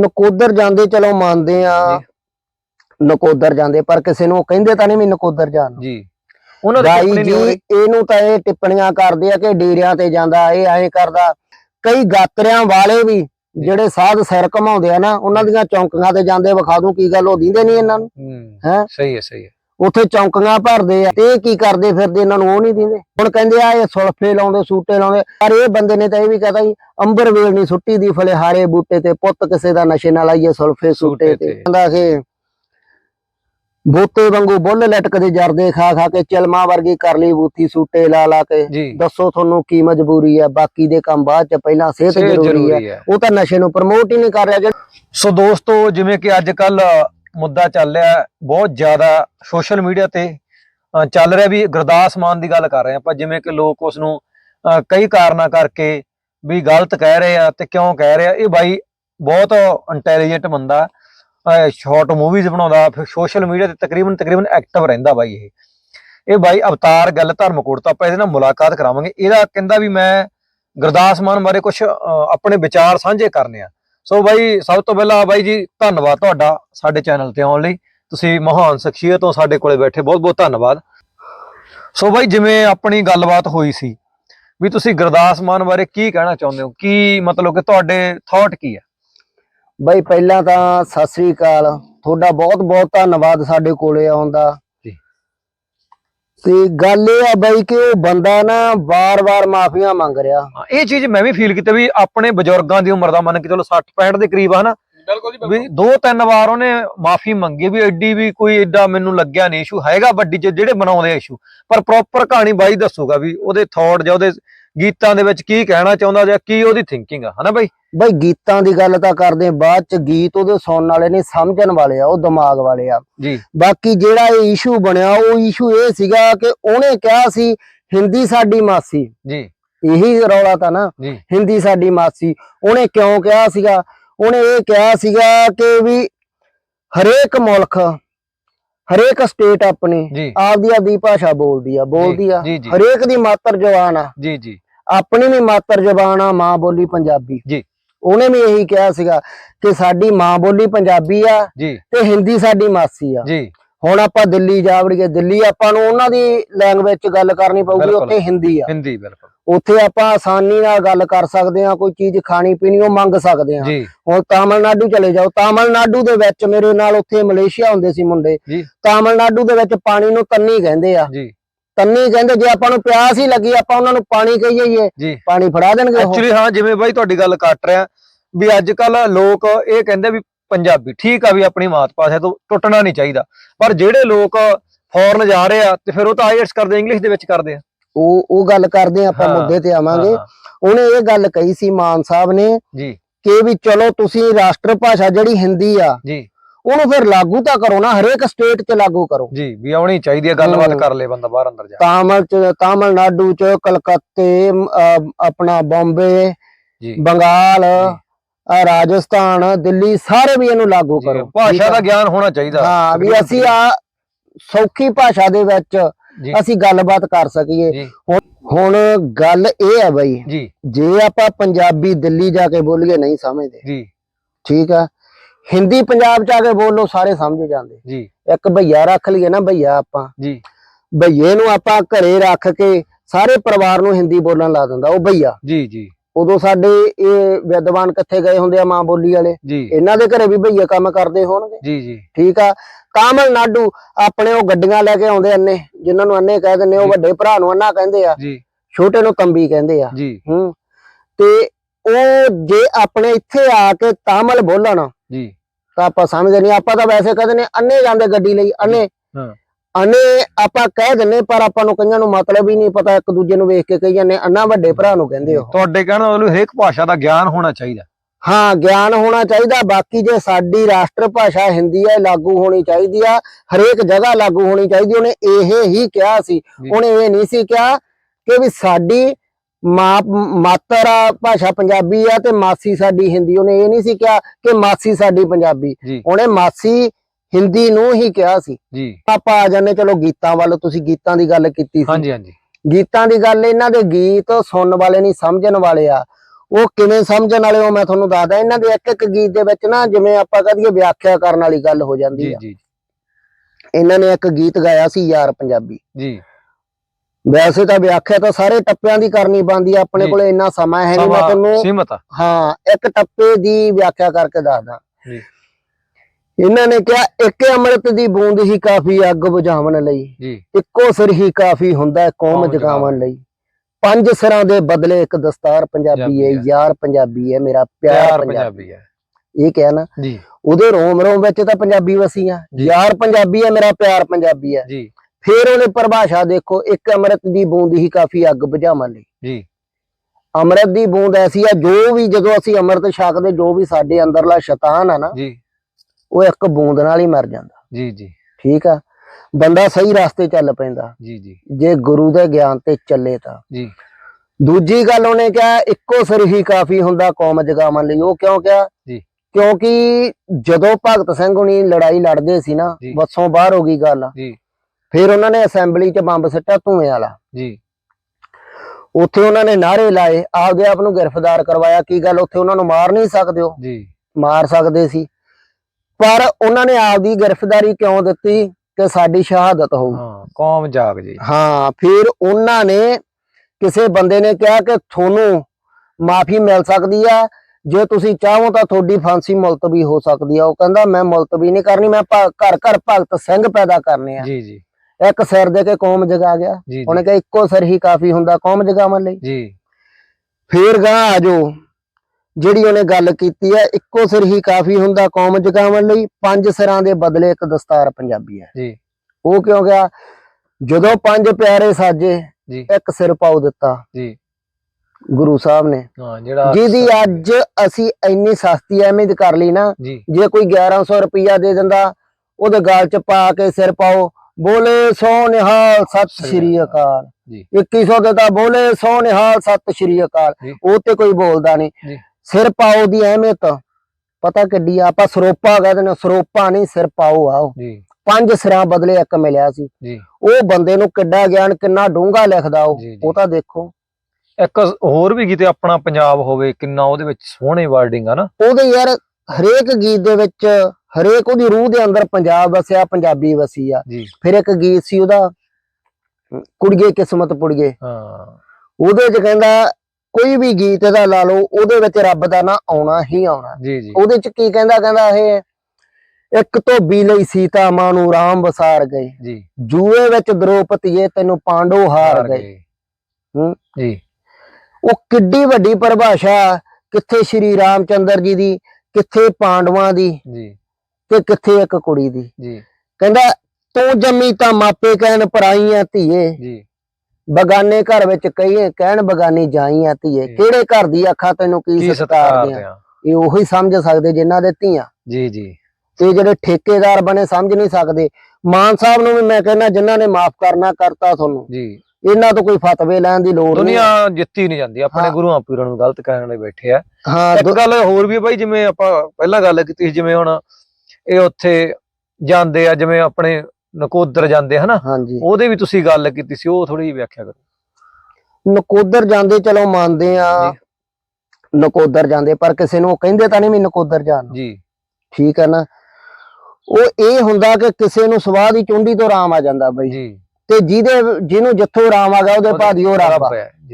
ਨਕੋਦਰ ਜਾਂਦੇ ਚਲੋ ਮੰਨਦੇ ਆ। ਨਕੋਦਰ ਜਾਂਦੇ ਪਰ ਕਿਸੇ ਨੂੰ ਕਹਿੰਦੇ ਤਾਂ ਨਹੀਂ ਵੀ ਨਕੋਦਰ ਜਾਣ। ਜੀ। ਉਹਨਾਂ ਦੀ ਟਿੱਪਣੀ ਜੀ ਇਹਨੂੰ ਤਾਂ ਇਹ ਟਿੱਪਣੀਆਂ ਕਰਦੇ ਆ ਕਿ ਡੇਰਿਆਂ ਤੇ ਜਾਂਦਾ ਇਹ ਐਂ ਕਰਦਾ। ਕਈ ਗਾਤਰਿਆਂ ਵਾਲੇ ਵੀ ਜਿਹੜੇ ਸਾਧ ਸਿਰ ਘਮਾਉਂਦੇ ਆ ਨਾ ਉਹਨਾਂ ਦੀਆਂ ਚੌਂਕੀਆਂ ਤੇ ਜਾਂਦੇ ਵਿਖਾ ਦੂੰ ਕੀ ਗੱਲ ਉਹ ਦਿੰਦੇ ਨਹੀਂ ਇਹਨਾਂ ਨੂੰ। ਹੈਂ? ਸਹੀ ਹੈ ਸਹੀ ਹੈ। ਉੱਥੇ ਚੌਂਕੀਆਂ ਭਰਦੇ ਆ ਤੇ ਇਹ ਕੀ ਕਰਦੇ ਫਿਰਦੇ ਇਹਨਾਂ ਨੂੰ ਉਹ ਨਹੀਂ ਦਿੰਦੇ। ਹੁਣ ਕਹਿੰਦੇ ਆ ਇਹ ਸੁਲਫੇ ਲਾਉਂਦੇ ਸੂਟੇ ਲਾਉਂਦੇ ਪਰ ਇਹ ਬੰਦੇ ਨੇ ਤਾਂ ਇਹ ਵੀ ਕਹਤਾ ਜੀ ਅੰਬਰ ਵੇਲ ਨਹੀਂ ਸੁੱਟੀ ਦੀ ਫਲੇ ਹਾਰੇ ਬੂਟੇ ਤੇ ਪੁੱਤ ਕਿਸੇ ਦਾ ਨਸ਼ੇ ਨਾਲ ਆਈਏ ਸੁਲਫੇ ਸੂਟੇ ਤੇ। ਕਹਿੰਦਾ ਕਿ ਬੂਟੇ ਵਾਂਗੂ ਬੁੱਲ ਲਟਕਦੇ ਜਰਦੇ ਖਾ ਖਾ ਕੇ ਚਲਮਾ ਵਰਗੀ ਕਰ ਲਈ ਬੂਥੀ ਸੂਟੇ ਲਾ ਲਾ ਕੇ। ਦੱਸੋ ਤੁਹਾਨੂੰ ਕੀ ਮਜਬੂਰੀ ਹੈ ਬਾਕੀ ਦੇ ਕੰਮ ਬਾਅਦ ਚ ਪਹਿਲਾਂ ਸਿਹਤ ਜ਼ਰੂਰੀ ਹੈ ਉਹ ਤਾਂ ਨਸ਼ੇ ਨੂੰ ਪ੍ਰਮੋਟ ਹੀ ਨਹੀਂ ਕਰ ਰਿਹਾ। ਸੋ ਦੋਸਤੋ ਜਿਵੇਂ ਕਿ ਅੱਜ ਕੱਲ ਮੁੱਦਾ ਚੱਲ ਰਿਹਾ ਬਹੁਤ ਜ਼ਿਆਦਾ ਸੋਸ਼ਲ ਮੀਡੀਆ ਤੇ ਚੱਲ ਰਿਹਾ ਵੀ ਗੁਰਦਾਸ ਮਾਨ ਦੀ ਗੱਲ ਕਰ ਰਹੇ ਹਾਂ ਆਪਾਂ, ਜਿਵੇਂ ਕਿ ਲੋਕ ਉਸ ਨੂੰ ਕਈ ਕਾਰਨਾਂ ਕਰਕੇ ਵੀ ਗਲਤ ਕਹਿ ਰਹੇ ਆ ਤੇ ਕਿਉਂ ਕਹਿ ਰਹੇ ਆ, ਇਹ ਬਾਈ ਬਹੁਤ ਇੰਟੈਲੀਜੈਂਟ ਬੰਦਾ ਸ਼ਾਰਟ ਮੂਵੀਜ਼ ਬਣਾਉਂਦਾ, ਫਿਰ ਸੋਸ਼ਲ ਮੀਡੀਆ ਤੇ ਤਕਰੀਬਨ ਤਕਰੀਬਨ ਐਕਟਿਵ ਰਹਿੰਦਾ ਬਾਈ ਇਹ। ਇਹ ਬਾਈ ਅਵਤਾਰ ਗੱਲ ਧਰਮਕੋਟ ਤੋਂ ਆਪਾਂ ਇਹਦੇ ਨਾਲ ਮੁਲਾਕਾਤ ਕਰਾਵਾਂਗੇ। ਇਹਦਾ ਕਹਿੰਦਾ ਵੀ ਮੈਂ ਗੁਰਦਾਸ ਮਾਨ ਬਾਰੇ ਕੁਝ ਆਪਣੇ ਵਿਚਾਰ ਸਾਂਝੇ ਕਰਨੇ ਆ। ਸੋ ਬਾਈ, ਸਭ ਤੋਂ ਪਹਿਲਾਂ ਬਾਈ ਜੀ, ਧੰਨਵਾਦ ਤੁਹਾਡਾ ਸਾਡੇ ਚੈਨਲ ਤੇ ਆਉਣ ਲਈ। ਤੁਸੀਂ ਮਹਾਨ ਸ਼ਖਸੀਅਤ ਹੋ, ਸਾਡੇ ਕੋਲੇ ਬੈਠੇ ਬਹੁਤ ਬਹੁਤ ਧੰਨਵਾਦ। ਸੋ ਬਾਈ, ਜਿਵੇਂ ਆਪਣੀ ਗੱਲਬਾਤ ਹੋਈ ਸੀ, ਵੀ ਤੁਸੀਂ ਗੁਰਦਾਸ ਮਾਨ ਬਾਰੇ ਕੀ ਕਹਿਣਾ ਚਾਹੁੰਦੇ ਹੋ? ਕੀ ਮਤਲਬ ਕਿ ਤੁਹਾਡੇ ਥਾਟ ਕੀ ਹੈ? ਬਾਈ, ਪਹਿਲਾਂ ਤਾਂ ਸਤਿ ਸ੍ਰੀ ਅਕਾਲ। ਤੁਹਾਡਾ ਬਹੁਤ ਬਹੁਤ ਧੰਨਵਾਦ ਸਾਡੇ ਕੋਲੇ ਆਉਣ ਦਾ। ਤੇ ਗੱਲ ਇਹ ਆ ਬਈ ਕਿ ਉਹ ਬੰਦਾ ਨਾ ਵਾਰ-ਵਾਰ ਮਾਫੀਆਂ ਮੰਗ ਰਿਹਾ। ਹਾਂ, ਇਹ ਚੀਜ਼ ਮੈਂ ਵੀ ਫੀਲ ਕੀਤੀ ਵੀ ਆਪਣੇ ਬਜ਼ੁਰਗਾਂ ਦੀ ਉਮਰ ਦਾ ਮੰਨ ਕੇ ਚਲੋ 60 65 ਦੇ ਕਰੀਬ ਆ ਹਨਾ। ਬਿਲਕੁਲ ਜੀ ਵੀ ਦੋ ਤਿੰਨ ਵਾਰ ਉਹਨੇ ਮਾਫੀ ਮੰਗੀ ਵੀ ਐਡੀ ਵੀ ਕੋਈ ਐਡਾ ਮੈਨੂੰ ਲੱਗਿਆ ਨਹੀਂ ਇਸ਼ੂ ਹੈਗਾ ਵੱਡੀ ਚ ਜਿਹੜੇ ਬਣਾਉਂਦੇ ਇਸ਼ੂ ਪਰ ਪ੍ਰੋਪਰ ਕਹਾਣੀ ਬਾਈ ਦੱਸੂਗਾ ਵੀ ਉਹਦੇ ਥਾਟ ਜਾਂ ਉਹਦੇ ਗੀਤਾਂ ਦੇ ਵਿੱਚ ਕੀ ਕਹਿਣਾ ਚਾਹੁੰਦਾ ਜਾਂ ਕੀ ਉਹਦੀ ਥਿੰਕਿੰਗ ਆ? ਹਨਾ ਬਾਈ? ਬਈ ਗੀਤਾਂ ਦੀ ਗੱਲ ਤਾਂ ਕਰਦੇ ਬਾਅਦ ਚ ਗੀਤ ਉਹਦੇ ਸੁਣਨ ਵਾਲੇ ਨਹੀਂ ਸਮਝਣ ਵਾਲੇ ਆ ਉਹ ਦਿਮਾਗ ਵਾਲੇ ਆ। ਜੀ। ਬਾਕੀ ਜਿਹੜਾ ਇਹ ਇਸ਼ੂ ਬਣਿਆ ਉਹ ਇਸ਼ੂ ਇਹ ਸੀਗਾ ਕਿ ਉਹਨੇ ਕਿਹਾ ਸੀ ਹਿੰਦੀ ਸਾਡੀ ਮਾਸੀ। ਜੀ। ਇਹੀ ਰੌਲਾ ਤਾਂ ਨਾ ਹਿੰਦੀ ਸਾਡੀ ਮਾਸੀ। ਉਹਨੇ ਕਿਉਂ ਕਿਹਾ ਸੀਗਾ? ਉਹਨੇ ਇਹ ਕਿਹਾ ਸੀਗਾ ਕਿ ਵੀ ਹਰੇਕ ਮੁਲਕ ਹਰੇਕ ਸਟੇਟ ਆਪਣੀ ਆਪਦੀ ਆਪਦੀ ਭਾਸ਼ਾ ਬੋਲਦੀ ਆ ਬੋਲਦੀ ਆ। ਹਰੇਕ ਦੀ ਮਾਤਰ ਜ਼ੁਬਾਨ ਆ। ਜੀ ਜੀ। ਆਪਣੀ ਵੀ ਮਾਤਰ ਜ਼ੁਬਾਨ ਆ ਮਾਂ ਬੋਲੀ ਪੰਜਾਬੀ। ਜੀ। ਉਹਨੇ ਵੀ ਇਹੀ ਕਿਹਾ ਸੀਗਾ ਕਿ ਸਾਡੀ ਮਾਂ ਬੋਲੀ ਪੰਜਾਬੀ ਆ ਤੇ ਹਿੰਦੀ ਸਾਡੀ ਮਾਸੀ ਆ। ਜੀ। ਹੁਣ ਆਪਾਂ ਦਿੱਲੀ ਜਾ ਵੜੀਏ ਦਿੱਲੀ ਆਪਾਂ ਨੂੰ ਉਹਨਾਂ ਦੀ ਲੈਂਗੁਏਜ ਚ ਗੱਲ ਕਰਨੀ ਪਊਗੀ। ਉੱਥੇ ਹਿੰਦੀ ਆ। ਹਿੰਦੀ ਬਿਲਕੁਲ। ਉੱਥੇ ਆਪਾਂ ਆਸਾਨੀ ਨਾਲ ਗੱਲ ਕਰ ਸਕਦੇ ਆ ਕੋਈ ਚੀਜ਼ ਖਾਣੀ ਪੀਣੀ ਉਹ ਮੰਗ ਸਕਦੇ ਆ ਹੁਣ ਤਾਮਿਲਨਾਡੂ ਚਲੇ ਜਾਓ। ਤਾਮਿਲਨਾਡੂ ਦੇ ਵਿੱਚ ਮੇਰੇ ਨਾਲ ਉੱਥੇ ਮਲੇਸ਼ੀਆ ਹੁੰਦੇ ਸੀ ਮੁੰਡੇ। ਤਾਮਿਲਨਾਡੂ ਦੇ ਵਿੱਚ ਪਾਣੀ ਨੂੰ ਤੰਨੀ ਕਹਿੰਦੇ ਆ। ਤੰਨੀ ਕਹਿੰਦੇ ਜੇ ਆਪਾਂ ਨੂੰ ਪਿਆਸ ਹੀ ਲੱਗੀ ਆਪਾਂ ਉਹਨਾਂ ਨੂੰ ਪਾਣੀ ਕਹੀਏ ਪਾਣੀ ਫੜਾ ਦੇਣਗੇ ਉਹ। ਐਕਚੁਅਲੀ ਹਾਂ ਜਿਵੇਂ ਬਾਈ ਤੁਹਾਡੀ ਗੱਲ ਕੱਟ ਰਿਹਾ ਵੀ ਅੱਜ ਕੱਲ ਲੋਕ ਇਹ ਕਹਿੰਦੇ ਵੀ ਪੰਜਾਬੀ ਠੀਕ ਆ ਵੀ ਆਪਣੀ ਮਾਤ ਭਾਸ਼ਾ ਤੋਂ ਟੁੱਟਣਾ ਨਹੀਂ ਚਾਹੀਦਾ ਪਰ ਜਿਹੜੇ ਲੋਕ ਫੋਰਨ ਜਾ ਰਹੇ ਆ ਤੇ ਫਿਰ ਉਹ ਤਾਂ ਆਈਐਲਟਸ ਕਰਦੇ ਇੰਗਲਿਸ਼ ਦੇ ਵਿੱਚ ਕਰਦੇ ਆ। ਉਹ ਉਹ ਗੱਲ ਕਰਦੇ ਆ ਆਪਾਂ ਮੁੱਦੇ ਤੇ ਆਵਾਂਗੇ। ਉਹਨੇ ਇਹ ਗੱਲ ਕਹੀ ਸੀ ਮਾਨ ਸਾਹਿਬ ਨੇ ਜੀ। ਕਿ ਵੀ ਚਲੋ ਤੁਸੀਂ ਰਾਸ਼ਟਰ ਭਾਸ਼ਾ ਜਿਹੜੀ ਹਿੰਦੀ ਆ ਜੀ। ਉਹਨੂੰ ਫਿਰ ਲਾਗੂ ਤਾਂ ਕਰੋ ਨਾ ਹਰੇਕ ਸਟੇਟ 'ਚ ਲਾਗੂ ਕਰੋ। ਜੀ ਵੀ ਆਉਣੀ ਚਾਹੀਦੀ ਹੈ ਗੱਲਬਾਤ। ਕਰ ਲੇ ਬੰਦਾ ਬਾਹਰ ਅੰਦਰ ਜਾ ਤਾਮਿਲ ਚ ਤਾਮਿਲਨਾਡੂ ਚ ਕਲਕੱਤੇ ਆਪਣਾ ਬੰਬੇ ਜੀ। ਬੰਗਾਲ ਰਾਜਸਥਾਨ ਦਿੱਲੀ ਸਾਰੇ ਵੀ ਇਹਨੂੰ ਲਾਗੂ ਕਰੋ। ਭਾਸ਼ਾ ਦਾ? ਗਿਆਨ ਹੋਣਾ ਚਾਹੀਦਾ। ਹਾਂ ਵੀ ਅਸੀਂ ਆ ਸੌਖੀ ਭਾਸ਼ਾ ਦੇ ਵਿੱਚ ਅਸੀਂ ਗੱਲਬਾਤ ਕਰ ਸਕੀਏ। ਹੁਣ ਗੱਲ ਇਹ ਹੈ ਬਈ ਜੀ। ਜੇ ਆਪਾਂ ਪੰਜਾਬੀ ਦਿੱਲੀ ਜਾ ਕੇ ਬੋਲੀਏ ਨਹੀਂ ਸਮਝਦੇ। ਜੀ। ਠੀਕ ਆ? ਹਿੰਦੀ ਪੰਜਾਬ ਚ ਆ ਕੇ ਬੋਲੋ ਸਾਰੇ ਸਮਝ ਜਾਂਦੇ। ਜੀ। ਇੱਕ ਭਈਆ ਰੱਖ ਲਈਏ ਨਾ ਭਈਆ ਆਪਾਂ। ਜੀ। ਭਈਏ ਨੂੰ ਆਪਾਂ ਘਰੇ ਰੱਖ ਕੇ ਸਾਰੇ ਪਰਿਵਾਰ ਨੂੰ ਹਿੰਦੀ ਬੋਲਣ ਲਾ ਦਿੰਦਾ ਉਹ ਭਈਆ ਜੀ ਜੀ। ਉਦੋਂ ਸਾਡੇ ਇਹ ਵਿਦਵਾਨ ਕਿੱਥੇ ਗਏ ਹੁੰਦੇ ਆ ਮਾਂ ਬੋਲੀ ਵਾਲੇ? ਇਹਨਾਂ ਦੇ ਘਰੇ ਵੀ ਭਈਏ ਕੰਮ ਕਰਦੇ ਹੋਣਗੇ। ਜੀ ਜੀ। ਠੀਕ ਆ? ਤਾਮਿਲਨਾਡੂ ਆਪਣੇ ਉਹ ਗੱਡੀਆਂ ਲੈ ਕੇ ਆਉਂਦੇ ਅੰਨੇ ਜਿਨ੍ਹਾਂ ਨੂੰ ਅੰਨੇ ਕਹਿ ਦਿੰਦੇ ਉਹ। ਵੱਡੇ ਭਰਾ ਨੂੰ ਅੰਨਾ ਕਹਿੰਦੇ ਆ। ਜੀ। ਛੋਟੇ ਨੂੰ ਤੰਬੀ ਕਹਿੰਦੇ ਆ। ਜੀ। ਹੂੰ। ਤੇ ਉਹ ਜੇ ਆਪਣੇ ਇੱਥੇ ਆ ਕੇ ਤਾਮਿਲ ਬੋਲਣ ਜੀ। ਤਾਂ ਆਪਾਂ ਸਮਝਦੇ ਨਹੀਂ ਆਪਾਂ ਤਾਂ ਵੈਸੇ ਕਹਿੰਦੇ ਨੇ ਅੰਨੇ ਜਾਂਦੇ ਗੱਡੀ ਲਈ ਅੰਨੇ। ਹਾਂ। ਅੰਨੇ ਆਪਾਂ ਕਹਿ ਦਿੰਨੇ ਪਰ ਆਪਾਂ ਨੂੰ ਕਈਆਂ ਨੂੰ ਮਤਲਬ ਹੀ ਨਹੀਂ ਪਤਾ ਇੱਕ ਦੂਜੇ ਨੂੰ ਵੇਖ ਕੇ ਕਹੀ ਜਾਂਦੇ ਅੰਨਾ ਵੱਡੇ ਭਰਾ ਨੂੰ ਕਹਿੰਦੇ ਉਹ ਤੁਹਾਡੇ ਕਹਿਣਾ ਮਤਲਬ ਹਰੇਕ ਭਾਸ਼ਾ ਦਾ ਗਿਆਨ ਹੋਣਾ ਚਾਹੀਦਾ। ਹਾਂ ਗਿਆਨ ਹੋਣਾ ਚਾਹੀਦਾ ਬਾਕੀ ਜੇ ਸਾਡੀ ਰਾਸ਼ਟਰ ਭਾਸ਼ਾ ਹਿੰਦੀ ਹੈ ਲਾਗੂ ਹੋਣੀ ਚਾਹੀਦੀ ਆ ਹਰੇਕ ਜਗ੍ਹਾ ਲਾਗੂ ਹੋਣੀ ਚਾਹੀਦੀ ਉਹਨੇ ਇਹ ਹੀ ਕਿਹਾ ਸੀ। ਉਹਨੇ ਇਹ ਨਹੀਂ ਸੀ ਕਿਹਾ ਕਿ ਵੀ ਸਾਡੀ ਮਾਂ ਮਾਤਰ ਭਾਸ਼ਾ ਪੰਜਾਬੀ ਆ ਤੇ ਮਾਸੀ ਸਾਡੀ ਹਿੰਦੀ ਉਹਨੇ ਇਹ ਨਹੀਂ ਸੀ ਕਿਹਾ ਕਿ ਮਾਸੀ ਸਾਡੀ ਪੰਜਾਬੀ। ਜੀ। ਉਹਨੇ ਮਾਸੀ ਹਿੰਦੀ ਨੂੰ ਹੀ ਕਿਹਾ ਸੀ। ਜੀ। ਆਪਾਂ ਆ ਜਾਂਦੇ ਚਲੋ ਗੀਤਾਂ ਵੱਲ ਤੁਸੀਂ ਗੀਤਾਂ ਦੀ ਗੱਲ ਕੀਤੀ ਸੀ। ਹਾਂਜੀ ਹਾਂਜੀ। ਗੀਤਾਂ ਦੀ ਗੱਲ ਇਹਨਾਂ ਦੇ ਗੀਤ ਸੁਣਨ ਵਾਲੇ ਨਹੀਂ ਸਮਝਣ ਵਾਲੇ ਆ। ਉਹ ਕਿਵੇਂ ਸਮਝਣ ਵਾਲੇ ਹੋ ਮੈਂ ਤੁਹਾਨੂੰ ਦੱਸਦਾ ਇਹਨਾਂ ਦੇ ਇੱਕ ਇੱਕ ਗੀਤ ਦੇ ਵਿੱਚ ਨਾ ਜਿਵੇਂ ਆਪਾਂ ਕਹਦੀਏ ਵਿਆਖਿਆ ਕਰਨ ਵਾਲੀ ਗੱਲ ਹੋ ਜਾਂਦੀ ਜੀ ਆ। ਜੀ। ਇਹਨਾਂ ਨੇ ਇੱਕ ਗੀਤ ਗਾਇਆ ਸੀ ਯਾਰ ਪੰਜਾਬੀ। ਜੀ। ਵੈਸੇ ਤਾਂ ਵਿਆਖਿਆ ਤਾਂ ਸਾਰੇ ਟੱਪਿਆਂ ਦੀ ਕਰਨੀ ਬਣਦੀ ਆ ਆਪਣੇ। ਕੋਲੇ ਇੰਨਾ ਸਮਾਂ ਹੈ ਨਹੀਂ ਮੈਂ ਤੁਹਾਨੂੰ ਸੀਮਤ ਹਾਂ ਇੱਕ ਟੱਪੇ ਦੀ ਵਿਆਖਿਆ ਕਰਕੇ ਦੱਸਦਾ। ਜੀ। ਇਹਨਾਂ ਨੇ ਕਿਹਾ ਇੱਕ ਅੰਮ੍ਰਿਤ ਦੀ ਬੂੰਦ ਹੀ ਕਾਫੀ ਅੱਗ ਬੁਝਾਉਣ ਲਈ ਇੱਕੋ ਸਿਰ ਹੀ ਕਾਫੀ ਹੁੰਦਾ ਕੌਮ ਜਗਾਉਣ ਲਈ। ਪੰਜ ਸਿਰਾਂ ਦੇ ਬਦਲੇ ਇੱਕ ਦਸਤਾਰ ਪੰਜਾਬੀ ਹੈ। ਯਾਰ ਪੰਜਾਬੀ ਹੈ ਮੇਰਾ ਪਿਆਰ ਪੰਜਾਬੀ ਹੈ। ਇਹ ਕਿਹਾ ਨਾ ਜੀ। ਉਹਦੇ ਰੋਮ ਰੋਮ ਵਿੱਚ ਤਾਂ ਪੰਜਾਬੀ ਵਸੀ ਆ। ਯਾਰ ਪੰਜਾਬੀ ਹੈ ਮੇਰਾ ਪਿਆਰ ਪੰਜਾਬੀ ਹੈ। ਜੀ। ਫਿਰ ਉਹਨੇ ਪਰਿਭਾਸ਼ਾ ਦੇਖੋ ਇੱਕ ਅੰਮ੍ਰਿਤ ਦੀ ਬੂੰਦ ਹੀ ਕਾਫੀ ਅੱਗ ਬੁਝਾਉਣ ਲਈ। ਜੀ। ਅੰਮ੍ਰਿਤ ਦੀ ਬੂੰਦ ਐਸੀ ਆ ਜੋ ਵੀ ਜਦੋਂ ਅਸੀਂ ਅੰਮ੍ਰਿਤ ਛਕਦੇ ਜੋ ਵੀ ਸਾਡੇ ਅੰਦਰਲਾ ਸ਼ੈਤਾਨ ਆ ਨਾ ਜੀ। ਉਹ ਇੱਕ ਬੂੰਦ ਨਾਲ ਹੀ ਮਰ ਜਾਂਦਾ। ਜੀ ਜੀ। ਠੀਕ ਆ? ਬੰਦਾ ਸਹੀ ਰਸਤੇ ਚੱਲ ਪੈਂਦਾ। ਜੀ ਜੀ। ਜੇ ਗੁਰੂ ਦੇ ਗਿਆਨ ਤੇ ਚੱਲੇ ਤਾਂ। ਜੀ। ਦੂਜੀ ਗੱਲ ਉਹਨੇ ਕਿਹਾ ਇੱਕੋ ਸਿਰ ਹੀ ਕਾਫੀ ਹੁੰਦਾ ਕੌਮ ਜਗਾਉਣ ਲਈ। ਉਹ ਕਿਉਂ ਕਿਹਾ? ਜੀ। ਕਿਉਂਕਿ ਜਦੋਂ ਭਗਤ ਸਿੰਘ ਹੁਣੀ ਲੜਾਈ ਲੜਦੇ ਸੀ ਨਾ। ਬੱਸੋਂ ਬਾਹਰ ਹੋ ਗਈ ਗੱਲ। ਜੀ। ਫਿਰ ਉਹਨਾਂ ਨੇ ਅਸੈਂਬਲੀ 'ਚ ਬੰਬ ਸਿੱਟਿਆ ਧੂਏ ਵਾਲਾ। ਜੀ। ਉੱਥੇ ਉਹਨਾਂ ਨੇ ਨਾਰੇ ਲਾਏ ਆਪਦੇ ਆਪ ਨੂੰ ਗ੍ਰਿਫਤਾਰ ਕਰਵਾਇਆ। ਕੀ ਗੱਲ? ਉੱਥੇ ਉਹਨਾਂ ਨੂੰ ਮਾਰ ਨਹੀਂ ਸਕਦੇ ਹੋ ਜੀ। ਮਾਰ ਸਕਦੇ ਸੀ। ਪਰ ਉਹਨਾਂ ਨੇ ਆਪਦੀ ਗ੍ਰਿਫਤਾਰੀ ਕਿਉਂ ਦਿੱਤੀ? ਕਿ ਸਾਡੀ ਸ਼ਹਾਦਤ ਹੋਊ। ਹਾਂ ਕੌਮ ਜਾਗ ਜੀ। ਹਾਂ ਫਿਰ ਉਹਨਾਂ ਨੇ ਕਿਸੇ ਬੰਦੇ ਨੇ ਕਿਹਾ ਕਿ ਤੁਹਾਨੂੰ ਮਾਫੀ ਮਿਲ ਸਕਦੀ ਆ। ਜੇ ਤੁਸੀਂ ਚਾਹੋ ਤਾਂ ਤੁਹਾਡੀ ਫਾਂਸੀ ਮੁਲਤਵੀ ਹੋ ਸਕਦੀ ਆ। ਉਹ ਕਹਿੰਦਾ ਮੈਂ ਮੁਲਤਵੀ ਨਹੀਂ ਕਰਨੀ ਮੈਂ ਘਰ ਘਰ ਭਗਤ ਸਿੰਘ ਪੈਦਾ ਕਰਨੇ ਆ। ਜੀ ਜੀ। ਇੱਕ ਸਿਰ ਦੇ ਕੇ ਕੌਮ ਜਗਾ ਗਿਆ। ਉਹਨੇ ਕਿਹਾ ਇੱਕੋ ਸਿਰ ਹੀ ਕਾਫੀ ਹੁੰਦਾ ਕੌਮ ਜਗਾਉਣ ਲਈ। ਜੀ। ਫੇਰ ਗਾਂ ਆਜੋ ਜਿਹੜੀ ਉਹਨੇ ਗੱਲ ਕੀਤੀ ਹੈ ਇੱਕੋ ਸਿਰ ਹੀ ਕਾਫੀ ਹੁੰਦਾ ਕੌਮ ਜਗਾਉਣ ਲਈ। ਪੰਜ ਸਿਰਾਂ ਦੇ ਬਦਲੇ ਇੱਕ ਦਸਤਾਰ ਪੰਜਾਬੀ ਹੈ। ਜੀ। ਉਹ ਕਿਉਂ ਗਿਆ? ਜਦੋਂ ਪੰਜ ਪਿਆਰੇ ਸਾਜੇ ਇੱਕ ਸਿਰ ਪਾਉ ਦਿੱਤਾ। ਜੀ। ਗੁਰੂ ਸਾਹਿਬ ਨੇ। ਹਾਂ ਜਿਹੜਾ ਜਿਹਦੀ ਅੱਜ ਅਸੀਂ ਇੰਨੀ ਸਸਤੀ ਅਹਿਮੀਅਤ ਕਰ ਲਈ ਨਾ ਜੇ। ਕੋਈ 1100 ਰੁਪਇਆ ਦੇ ਦਿੰਦਾ ਉਹਦੇ ਗਾਲ ਚ ਪਾ ਕੇ ਸਿਰ ਪਾਓ ਬੋਲੇ ਸੋ ਨਿਹਾਲ ਸਤਿ ਸ਼੍ਰੀ ਅਕਾਲ। ਜੀ। 2100 ਦੇ ਤਾਂ ਬੋਲੇ ਸੋ ਨਿਹਾਲ ਸਤਿ ਸ਼੍ਰੀ ਅਕਾਲ। ਉਹ ਤੇ ਕੋਈ ਬੋਲਦਾ ਨਹੀਂ। ਸਿਰ ਪਾਓ ਦੀ ਅਹਿਮੀਅਤ। ਪਤਾ ਕਿੱਡੀ ਆ ਆਪਾਂ ਸਰੋਪਾ ਕਹਿੰਦੇ ਨੇ ਸਰੋਪਾ ਨਹੀਂ ਸਿਰ ਪਾਓ ਆਓ ਜੀ। ਪੰਜ ਸਿਰਾਂ ਬਦਲੇ ਇੱਕ ਮਿਲਿਆ ਸੀ। ਜੀ। ਉਹ ਬੰਦੇ ਨੂੰ ਕਿੱਡਾ ਗਿਆਨ ਕਿੰਨਾ ਡੂੰਘਾ ਲਿਖਦਾ ਉਹ। ਉਹ ਤਾਂ ਦੇਖੋ। ਇੱਕ ਹੋਰ ਵੀ ਕਿਤੇ ਆਪਣਾ ਪੰਜਾਬ ਹੋਵੇ ਕਿੰਨਾ ਉਹਦੇ ਵਿੱਚ ਸੋਹਣੇ ਵਰਡਿੰਗ ਆ ਨਾ। ਉਹਦੇ ਯਾਰ ਹਰੇਕ ਗੀਤ ਦੇ ਵਿੱਚ ਹਰੇਕ ਉਹਦੀ ਰੂਹ ਦੇ ਅੰਦਰ ਪੰਜਾਬ ਵਸਿਆ ਪੰਜਾਬੀ ਵਸੀ ਆ। ਫਿਰ ਇੱਕ ਗੀਤ ਸੀ ਉਹਦਾ ਕੁੜੀਏ ਕਿਸਮਤ ਪੁੜੀਏ। ਹਾਂ। ਉਹਦੇ ਚ ਕਹਿੰਦਾ ਕੋਈ ਵੀ ਗੀਤ ਇਹਦਾ ਲਾ ਲਓ ਉਹਦੇ ਵਿੱਚ ਰੱਬ ਦਾ ਨਾਂ ਆਉਣਾ ਹੀ ਆਉਣਾ। ਉਹਦੇ ਚ ਕੀ ਕਹਿੰਦਾ ਕਹਿੰਦਾ ਇਹ ਇੱਕ ਧੋਬੀ ਲਈ ਸੀਤਾ ਮਾਂ ਨੂੰ ਰਾਮ ਵਸਾਰ ਗਏ। ਜੀ। ਜੂਏ ਵਿੱਚ ਦ੍ਰੋਪਤੀਏ ਤੈਨੂੰ ਪਾਂਡੋ ਹਾਰ ਗਏ। ਹੂੰ। ਜੀ। ਉਹ ਕਿੱਡੀ ਵੱਡੀ ਪਰਿਭਾਸ਼ਾ ਕਿੱਥੇ ਸ਼੍ਰੀ ਰਾਮਚੰਦਰ ਜੀ ਦੀ ਕਿੱਥੇ ਪਾਂਡਵਾਂ ਦੀ ਜੀ। ਤੇ ਕਿੱਥੇ ਇੱਕ ਕੁੜੀ ਦੀ। ਜੀ। ਕਹਿੰਦਾ ਤੂੰ ਜੰਮੀ ਤਾਂ ਮਾਪੇ ਕਹਿਣ ਪਰਾਈਆਂ ਧੀਏ। ਜੀ। ਬਗਾਨੇ ਘਰ ਵਿੱਚ ਕਹੀਏ ਕਹਿਣ ਬਗਾਨੀ ਜਾਈਆਂ ਧੀਏ। ਕਿਹੜੇ ਘਰ ਦੀ ਅੱਖਾਂ ਤੈਨੂੰ ਕੀ ਕੀ ਸਤਕਾਰ ਸਤਕਾਰ ਦੀਆਂ? ਦਿਆਂ? ਇਹ ਉਹੀ ਸਮਝ ਸਕਦੇ ਜਿਨ੍ਹਾਂ ਦੇ ਧੀਆਂ। ਜੀ ਜੀ। ਤੇ ਜਿਹੜੇ ਠੇਕੇਦਾਰ ਬਣੇ ਸਮਝ ਨਹੀਂ ਸਕਦੇ। ਮਾਨ ਸਾਹਿਬ ਨੂੰ ਵੀ ਮੈਂ ਕਹਿੰਦਾ ਜਿਨ੍ਹਾਂ ਨੇ ਮਾਫ ਕਰਨਾ ਕਰਤਾ ਤੁਹਾਨੂੰ। ਜੀ। ਇਹਨਾਂ ਤੋਂ ਕੋਈ ਫਤਵੇ ਲੈਣ ਦੀ ਲੋੜ ਨਹੀਂ। ਦੁਨੀਆ ਜਿੱਤੀ ਨਹੀਂ ਜਾਂਦੀ ਆਪਣੇ। ਗੁਰੂਆਂ ਪੀਰਾਂ ਨੂੰ ਗਲਤ ਕਹਿਣ ਵਾਲੇ ਬੈਠੇ ਆ। ਹਾਂ ਇੱਕ ਗੱਲ ਹੋਰ ਵੀ ਬਾਈ ਜਿਵੇਂ ਆਪਾਂ ਪਹਿਲਾਂ ਗੱਲ ਕੀਤੀ ਜਿਵੇਂ ਹੁਣ ਇਹ ਉੱਥੇ ਜਾਂਦੇ ਆ ਜਿਵੇਂ ਆਪਣੇ ਨਕੋਦਰ ਜਾਂਦੇ ਹਨਾ? ਉਹਦੇ ਵੀ ਤੁਸੀਂ ਗੱਲ ਕੀਤੀ ਸੀ ਉਹ ਥੋੜੀ ਜਿਹੀ ਵਿਆਖਿਆ ਕਰੋ। ਨਕੋਦਰ ਜਾਂਦੇ ਚਲੋ ਮੰਨਦੇ ਆ। ਨਕੋਦਰ ਜਾਂਦੇ ਪਰ ਕਿਸੇ ਨੂੰ ਕਹਿੰਦੇ ਤਾਂ ਨਹੀਂ ਵੀ ਨਕੋਦਰ ਜਾਣ ਜੀ। ਠੀਕ ਹੈ ਨਾ? ਉਹ ਇਹ ਹੁੰਦਾ ਕਿ ਕਿਸੇ ਨੂੰ ਸਵਾਹ ਦੀ ਚੁੰਡੀ ਤੋਂ ਰਾਮ ਆ ਜਾਂਦਾ ਬਈ। ਜੀ। ਤੇ ਜਿਹਦੇ ਜਿਹਨੂੰ ਜਿੱਥੋਂ ਰਾਮ ਆ ਗਿਆ ਉਹਦੇ ਭਾਦੀ ਉਹ ਰੱਬ ਆ।